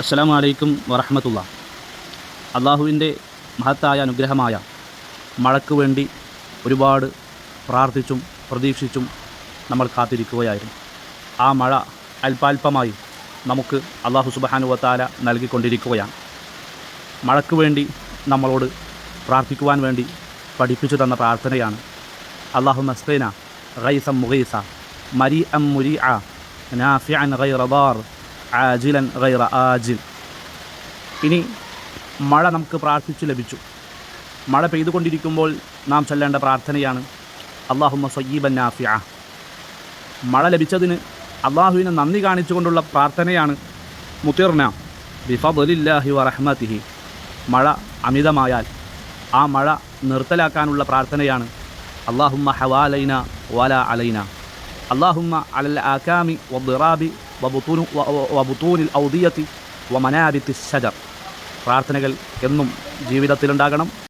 അസ്സലാമു അലൈക്കും വറഹമത്തുള്ള. അള്ളാഹുവിന്റെ മഹത്തായ അനുഗ്രഹമായ മഴയ്ക്ക് വേണ്ടി ഒരുപാട് പ്രാർത്ഥിച്ചും പ്രതീക്ഷിച്ചും നമ്മൾ കാത്തിരിക്കുകയായിരുന്നു. ആ മഴ അല്പാൽപമായി നമുക്ക് അള്ളാഹു സുബാനുവത്താല നൽകിക്കൊണ്ടിരിക്കുകയാണ്. മഴയ്ക്ക് വേണ്ടി നമ്മളോട് പ്രാർത്ഥിക്കുവാൻ വേണ്ടി പഠിപ്പിച്ചു തന്ന പ്രാർത്ഥനയാണ്. അള്ളാഹു മസ്തേന റൈസം മുഗൈസ മരി അം മുരി ആ ഗൈറ ദാർ ആജിലൻ ഗൈറ ആജിൽ. ഇനി മഴ നമുക്ക് പ്രാർത്ഥിച്ചു ലഭിച്ചു. മഴ പെയ്തുകൊണ്ടിരിക്കുമ്പോൾ നാം ചൊല്ലേണ്ട പ്രാർത്ഥനയാണ് അള്ളാഹുമ്മ സയ്യീബൻ നാഫിയ മഴ ലഭിച്ചതിന് അള്ളാഹുവിനെ നന്ദി കാണിച്ചുകൊണ്ടുള്ള പ്രാർത്ഥനയാണ് മുത്തിർന ബിഫലില്ലാഹി വറഹ്മത്തിഹി മഴ അമിതമായാൽ ആ മഴ നിർത്തലാക്കാനുള്ള പ്രാർത്ഥനയാണ് അള്ളാഹുമ്മ ഹവാലൈന വല അലൈന. അള്ളാഹുമ്മ അലൽ ആക്കാമി വദ്റാബി വബുത്തൂനു വബുത്തൂനിൽ ഔദിയത്തി വമനാബിത്തി ഷജർ പ്രാർത്ഥനകൾ എന്നും ജീവിതത്തിലുണ്ടാകണം.